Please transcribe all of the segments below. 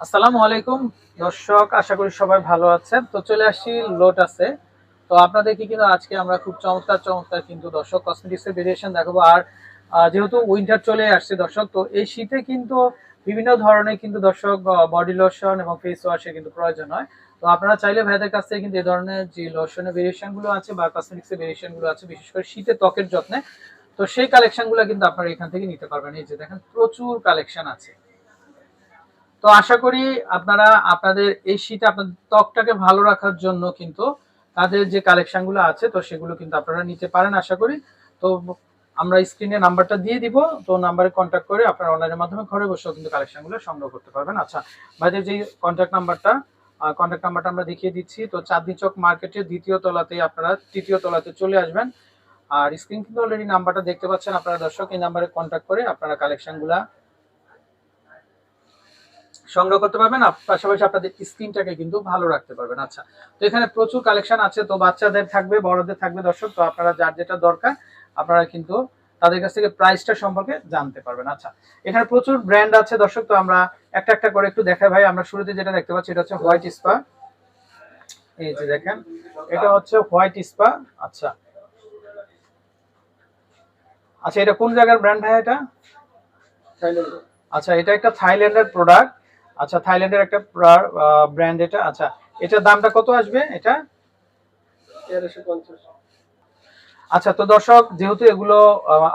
আসসালামু আলাইকুম। দর্শক, আশা করি সবাই ভালো আছেন। তো চলে আসছি লোটাসে তো আপনাদেরকে কিন্তু আজকে আমরা খুব চমৎকার চমৎকার কিন্তু দর্শক কসমেটিক্স এর ভেরিয়েশন দেখাবো। আর যেহেতু উইন্টার চলে আসছে দর্শক, তো এই শীতে কিন্তু বিভিন্ন ধরনের কিন্তু দর্শক বডি লোশন এবং ফেস ওয়াশের কিন্তু প্রয়োজন হয়। তো আপনারা চাইলে ভাইদের কাছ থেকে কিন্তু এই ধরনের যে লোশনের ভেরিয়েশনগুলো আছে বা কসমেটিক্স এর ভেরিয়েশনগুলো আছে, বিশেষ করে শীতে ত্বকের যত্নে, তো সেই কালেকশনগুলো কিন্তু আপনারা এখান থেকে নিতে পারবেন। এই যে দেখেন, প্রচুর কালেকশন আছে। তো আশা করি আপনারা আপনাদের এই শীতে আপনাদের ত্বকটাকে ভালো রাখার জন্য কিন্তু তাদের যে কালেকশনগুলো আছে, তো সেগুলো কিন্তু আপনারা নিতে পারেন আশা করি। তো আমরা স্ক্রিনে নাম্বারটা দিয়ে দিব, তো নাম্বারে কন্ট্যাক্ট করে আপনারা অনলাইনের মাধ্যমে ঘরে বসেও কিন্তু কালেকশনগুলো সংগ্রহ করতে পারবেন। আচ্ছা ভাইদের যে কন্ট্যাক্ট নাম্বারটা কন্ট্যাক্ট নাম্বারটা আমরা দেখিয়ে দিচ্ছি। তো চাঁদনি চক মার্কেটের দ্বিতীয় তলাতে আপনারা তৃতীয় তলাতে চলে আসবেন। আর স্ক্রিন কিন্তু অলরেডি নাম্বারটা দেখতে পাচ্ছেন আপনারা দর্শক, এই নাম্বারে কন্ট্যাক্ট করে আপনারা কালেকশনগুলা সংগ্রহ করতে পারবেন পাশাপাশি আপনাদের স্ক্রিনটাকে কিন্তু ভালো রাখতে পারবেন। আচ্ছা তো এখানে প্রচুর কালেকশন আছে তো বাচ্চাদের থাকবে বড়দের থাকবে দর্শক তো আপনারা যার যেটা দরকার আপনারা কিন্তু তাদের কাছ থেকে প্রাইসটা সম্পর্কে জানতে পারবেন। আচ্ছা এখানে প্রচুর ব্র্যান্ড আছে দর্শক তো আমরা একটা একটা করে একটু দেখাই ভাই। আমরা শুরুতে যেটা দেখতে পাচ্ছি এটা হচ্ছে হোয়াইট স্পা এই যে দেখেন এটা হচ্ছে হোয়াইট স্পা আচ্ছা। আচ্ছা এটা কোন জায়গার ব্র্যান্ড ভাই এটা? আচ্ছা এটা একটা থাইল্যান্ডের প্রোডাক্ট আচ্ছা থাইল্যান্ডের একটা ব্র্যান্ড এটা। আচ্ছা এটার দামটা কত আসবে এটা? আচ্ছা তো দর্শক যেহেতু এগুলো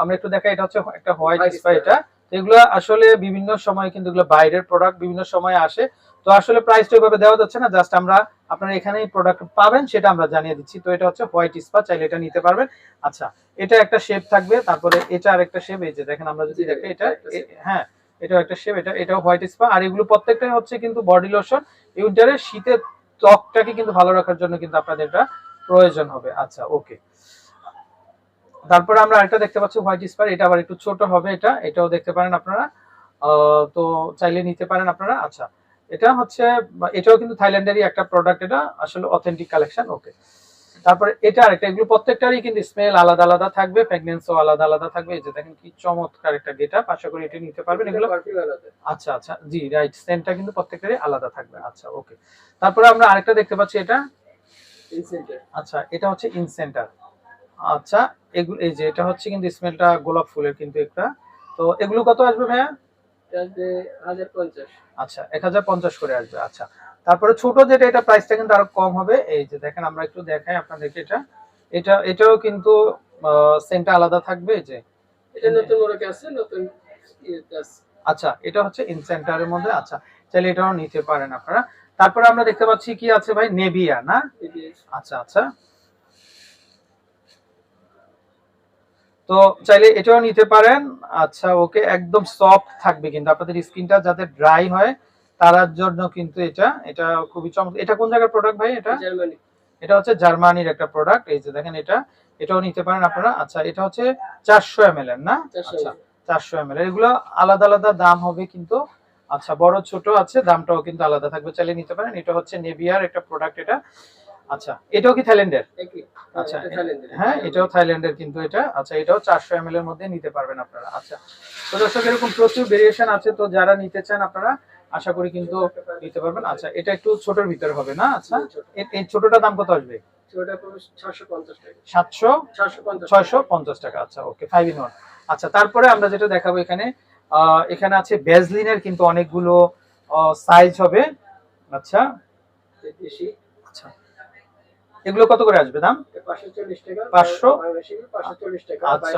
আমরা একটু দেখাই এটা হচ্ছে একটা হোয়াইট White স্পা এটা। এগুলো আসলে বিভিন্ন সময় কিন্তু এগুলো বাইরের প্রোডাক্ট বিভিন্ন সময় আসে। তো আসলে প্রাইসটা ওইভাবে দেওয়া যাচ্ছে না জাস্ট আমরা আপনারা এখানেই প্রোডাক্ট পাবেন সেটা আমরা জানিয়ে দিচ্ছি। তো এটা হচ্ছে হোয়াইট স্পা চাইলে এটা নিতে পারবেন। আচ্ছা এটা একটা শেপ থাকবে তারপরে এটা আর একটা শেপ এই যে দেখেন আমরা যদি দেখি এটা হ্যাঁ এটাও একটা শেপ এটা, এটাও হোয়াইট স্পা আর এগুলো প্রত্যেকটাই হচ্ছে কিন্তু বডি লোশন উইন্টারে শীতের ত্বকটাকে কিন্তু ভালো রাখার জন্য কিন্তু আপনাদের এটা প্রয়োজন হবে। আচ্ছা ওকে তারপরে আমরা আরেকটা দেখতে পাচ্ছি হোয়াইট স্পার এটা আবার একটু ছোট হবে এটা, এটাও দেখতে পারেন আপনারা। তো চাইলে নিতে পারেন আপনারা। আচ্ছা এটা হচ্ছে, এটাও কিন্তু থাইল্যান্ডেরই একটা প্রোডাক্ট এটা আসলে অথেন্টিক কালেকশন ওকে তারপরে এটা আরেকটা এগুলো প্রত্যেকটারই কিন্তু স্মেল আলাদা আলাদা থাকবে প্রেগনেন্সও আলাদা আলাদা থাকবে। এই যে দেখেন কি চমৎকার একটা গেটা আশা করি এটা নিতে পারবেন এগুলো। আচ্ছা আচ্ছা জি রাইট সেন্টটা কিন্তু প্রত্যেকটারই আলাদা থাকবে। আচ্ছা ওকে তারপরে আমরা আরেকটা দেখতে পাচ্ছি এটা। আচ্ছা এটা হচ্ছে ইনসেন্টার আচ্ছা এগুলো এই যে এটা হচ্ছে কিন্তু স্মেলটা গোলাপ ফুলের কিন্তু একটা। তো এগুলো কত আসবে ভাইয়া? আচ্ছা এক হাজার পঞ্চাশ করে আসবে। আচ্ছা তারপরে ছোট যেটা এটা প্রাইসটা কিন্তু আরও কম হবে। এই যে দেখেন আমরা একটু দেখাই আপনাদেরকে এটা। এটা এটাও কিন্তু সেন্টটা আলাদা থাকবে যে। আচ্ছা এটা হচ্ছে ইনসেন্টারের মধ্যে আচ্ছা। চাইলে এটাও নিতে পারেন আপনারা। তারপরে আমরা দেখতে পাচ্ছি কি আছে ভাই? নেভিয়া না? আচ্ছা আচ্ছা। তো চাইলে এটাও নিতে পারেন। আচ্ছা ওকে একদম সফট থাকবে কিন্তু। আপনাদের স্কিনটা যাতে ড্রাই হয় তার জন্য কিন্তু এটা এটা খুবই চমৎকার। এটা কোন জায়গার প্রোডাক্ট ভাই এটা? এটা হচ্ছে জার্মানির একটা প্রোডাক্ট এই যে দেখেন এটা এটাও নিতে পারেন আপনারা। আচ্ছা এটা হচ্ছে চারশো এম এর না? 400 আচ্ছা চারশো এম এল এগুলো আলাদা আলাদা দাম হবে কিন্তু আচ্ছা বড় ছোট আছে দামটাও কিন্তু আলাদা থাকবে। চাইলে নিতে পারেন। এটা হচ্ছে নেভিয়ার একটা প্রোডাক্ট এটা। আচ্ছা এটাও কি থাইল্যান্ডের? আচ্ছা হ্যাঁ এটাও থাইল্যান্ডের কিন্তু এটা। আচ্ছা এটাও চারশো এম এর মধ্যে নিতে পারবেন আপনারা। আচ্ছা তো দর্শক এরকম প্রচুর ভেরিয়েশন আছে। তো যারা নিতে চান আপনারা আশা করি কিন্তু নিতে পারবেন। আচ্ছা এটা একটু ছোটর ভিতরে হবে না? আচ্ছা এই ছোটটা দাম কত আসবে? সাতশো ছয়শো পঞ্চাশ টাকা। আচ্ছা ওকে ফাইভ ইন ওয়ান আচ্ছা তারপরে আমরা যেটা দেখাবো এখানে এখানে আছে বেজলিনের কিন্তু অনেকগুলো সাইজ হবে। আচ্ছা। আচ্ছা। এগুলো কত করে আসবে দাম? পাঁচশো? আচ্ছা।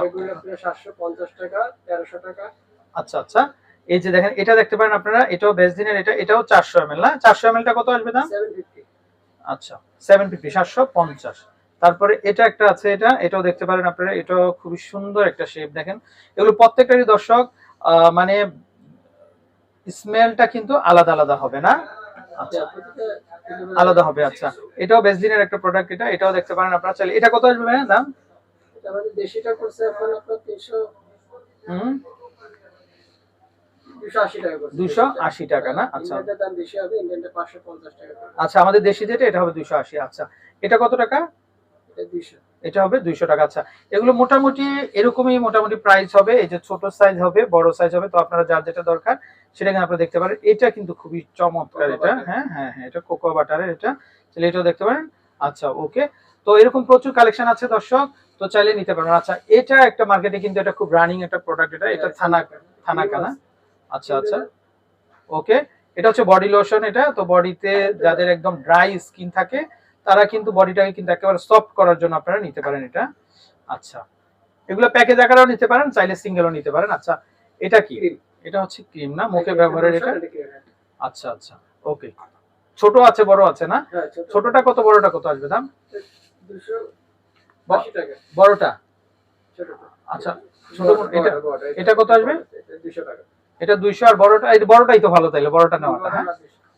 আচ্ছা আচ্ছা। এই যে দেখেন এটা দেখতে পারেন আপনারা এটাও বেজলিনের এটা এটাও চারশো এম না? চারশো এম কত আসবে দাম? আচ্ছা সেভেন ফিফটি সাতশো পঞ্চাশ। তারপরে এটা একটা আছে এটা এটাও দেখতে পারেন আপনারা এটাও খুবই সুন্দর একটা শেপ দেখেন। এগুলো প্রত্যেকটারই দর্শক মানে স্মেলটা কিন্তু আলাদা আলাদা হবে না? আচ্ছা আলাদা হবে আচ্ছা। এটাও বেসলিনের একটা প্রোডাক্ট এটা এটাও দেখতে পারেন আপনারা। চাইলে এটা কত আসবে দাম? দেশিটা করছে এখন আপনার তিনশো হুম? দুশো আশি টাকা না? আচ্ছা। আচ্ছা আমাদের দেশি যেটা এটা হবে দুশো আশি আচ্ছা। এটা কত টাকা? এটা হবে দুইশো টাকা আচ্ছা। এগুলো মোটামুটি এরকমই মোটামুটি প্রাইস হবে এই যে ছোট সাইজ হবে বড় সাইজ হবে তো আপনারা যার যেটা দরকার সেটা কিন্তু আপনারা দেখতে পারেন। এটা কিন্তু খুবই চমৎকার এটা। হ্যাঁ হ্যাঁ হ্যাঁ এটা কোকো বাটারের এটা। তাহলে এটাও দেখতে পারেন। আচ্ছা ওকে তো এরকম প্রচুর কালেকশন আছে দর্শক। তো চাইলে নিতে পারেন। আচ্ছা এটা একটা মার্কেটে কিন্তু এটা খুব রানিং একটা প্রোডাক্ট এটা। এটা থানা থানা কানা আচ্ছা আচ্ছা। ওকে এটা হচ্ছে বডি লোশন এটা। তো বডিতে যাদের একদম ড্রাই স্কিন থাকে তারা কিন্তু বডিটাকে কিন্তু একেবারে সফট করার জন্য আপনারা নিতে পারেন এটা। আচ্ছা এগুলো প্যাকেজ আকারেও নিতে পারেন চাইলে সিঙ্গেলও নিতে পারেন। আচ্ছা এটা কি? এটা হচ্ছে ক্রিম না? মুখে ব্যবহারের এটা? হ্যাঁ। আচ্ছা আচ্ছা ওকে। ছোট আছে বড় আছে না? হ্যাঁ, ছোটটা কত বড়টা কত আসবে দাম? 280 বড়টা? আচ্ছা ছোট এটা কত আসবে? 200 টাকা। এটা দুইশো আর বড়টা এই বড়টাই তো ভালো তাইলে বড়টা নেওয়াটা হ্যাঁ?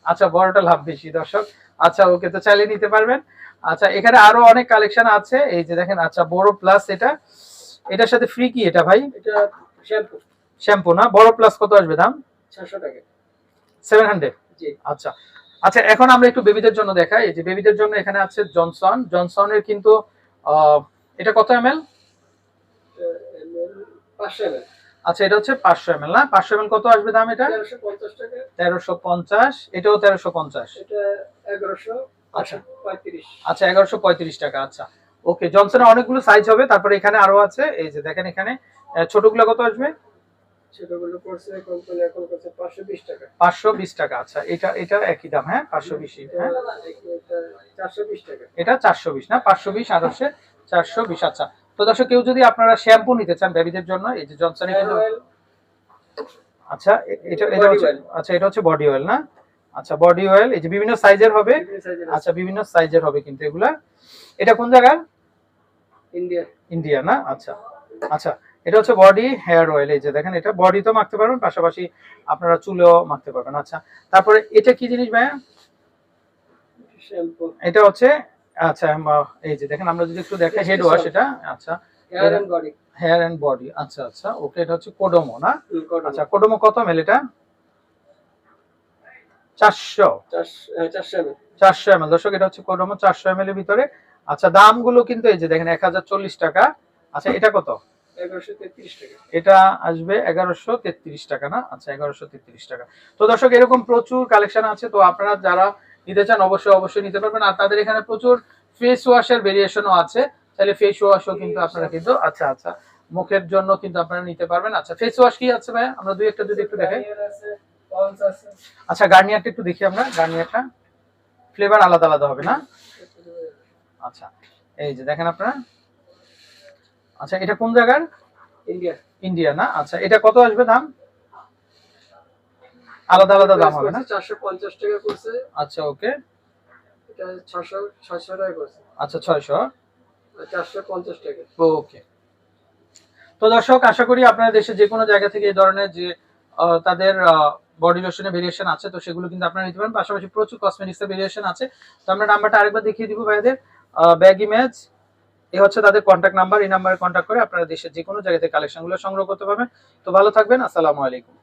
আচ্ছা বড়টা লাভ বেশি দর্শক। আচ্ছা ওকে তো চাইলে নিতে পারবেন। আচ্ছা এখানে আরও অনেক কালেকশন আছে। এই যে দেখেন আচ্ছা বড় প্লাস এটা। এটার সাথে ফ্রি কি এটা ভাই? এটা শ্যাম্পু শ্যাম্পু না? বড় প্লাস কত আসবে দাম? 600 টাকা। সেভেন হান্ড্রেড জি। আচ্ছা। আচ্ছা এখন আমরা একটু বেবিদের জন্য দেখাই। এই যে বেবিদের জন্য এখানে আছে জনসন জনসনের কিন্তু এটা কত এম এল এমএল আচ্ছা এটা হচ্ছে পাঁচশো এম এল না? পাঁচশো এম কত আসবে দাম এটা? তেরোশো পঞ্চাশ এটাও তেরোশো পঞ্চাশ। আচ্ছা। আচ্ছা এগারোশো পঁয়ত্রিশ টাকা আচ্ছা। ওকে জনসনের অনেকগুলো সাইজ হবে তারপরে এখানে আরও আছে এই যে দেখেন এখানে ছোটগুলো কত আসবে? পাঁচশো বিশ টাকা। আচ্ছা এটা এটা একই দাম হ্যাঁ? পাঁচশো বিশ হ্যাঁ? চারশো বিশ টাকা। এটা চারশো বিশ না? পাঁচশো বিশ আর হচ্ছে চারশো বিশ আচ্ছা। তো দর্শক কেউ যদি আপনারা শ্যাম্পু নিতে চান বেবিদের জন্য এই যে জনসনের কিন্তু আচ্ছা এটা এটা হচ্ছে আচ্ছা এটা হচ্ছে বডি অয়েল না? আচ্ছা বডি অয়েল এই যে বিভিন্ন সাইজের হবে। আচ্ছা বিভিন্ন সাইজের হবে কিন্তু এগুলা। এটা কোন জায়গা ইন্ডিয়া ইন্ডিয়া না? আচ্ছা আচ্ছা এটা হচ্ছে বডি হেয়ার অয়েল এই যে দেখেন এটা। বডি তো মাখতে পারবেন পাশাপাশি আপনারা চুলেও মাখতে পারবেন। আচ্ছা তারপরে এটা কি জিনিস ভাইয়া? শ্যাম্পু এটা হচ্ছে আচ্ছা এই যে দেখেন আমরা যদি একটু দেখাই হেড ওয়াশ এটা আচ্ছা। Hair and body hair and body আচ্ছা আচ্ছা ওকে এটা হচ্ছে কোডোমো না? আচ্ছা কোডোমো কত এটা? এমএল চারশো এম এল দর্শক এটা হচ্ছে কোডোমো চারশো এম এর ভিতরে। আচ্ছা দামগুলো কিন্তু এই যে দেখেন এক হাজার চল্লিশ টাকা। আচ্ছা এটা কত? এগারোশো তেত্রিশ টাকা। এটা আসবে এগারোশো তেত্রিশ টাকা না? আচ্ছা এগারোশো তেত্রিশ টাকা। তো দর্শক এরকম প্রচুর কালেকশন আছে। তো আপনারা যারা নিতে চান অবশ্যই অবশ্যই নিতে পারবেন। আর তাদের এখানে প্রচুর ফেস ওয়াশের ভেরিয়েশনও আছে। তাহলে ফেস ওয়াশও কিন্তু আপনারা কিন্তু আচ্ছা আচ্ছা মুখের জন্য কিন্তু আপনারা নিতে পারবেন। আচ্ছা ফেস ওয়াশ কি আছে ভাই আমরা দুই একটা যদি একটু দেখাই। আচ্ছা গার্নিয়ারটা একটু দেখি আমরা গার্নিয়ারটা ফ্লেভার আলাদা আলাদা হবে না? আচ্ছা এই যে দেখেন আপনারা। আচ্ছা এটা কোন জায়গার? ইন্ডিয়া ইন্ডিয়া না? আচ্ছা এটা কত আসবে দাম? আলাদা আলাদা দাম হবে না? চারশো পঞ্চাশ টাকা করছে। আচ্ছা ওকে এটা ছশো ছশো টাকা করছে। আচ্ছা ছয়শো। চারশো পঞ্চাশ টাকা। ওকে তো দর্শক আশা করি আপনারা দেশে যে কোনো জায়গা থেকে এই ধরনের যে তাদের বডি লোশনের ভেরিয়েশন আছে তো সেগুলো কিন্তু আপনারা নিতে পারেন। পাশাপাশি প্রচুর কসমেটিক্স এর ভেরিয়েশন আছে। তো আমরা নাম্বারটা আরেকবার দেখিয়ে দিব ভাইদের। ব্যাগ ইমেজ এ হচ্ছে তাদের কন্ট্যাক্ট নাম্বার এই নাম্বারে কন্ট্যাক্ট করে আপনারা দেশের যে কোনো জায়গা থেকে কালেকশনগুলো সংগ্রহ করতে পারবেন। তো ভালো থাকবেন। আসসালামু আলাইকুম।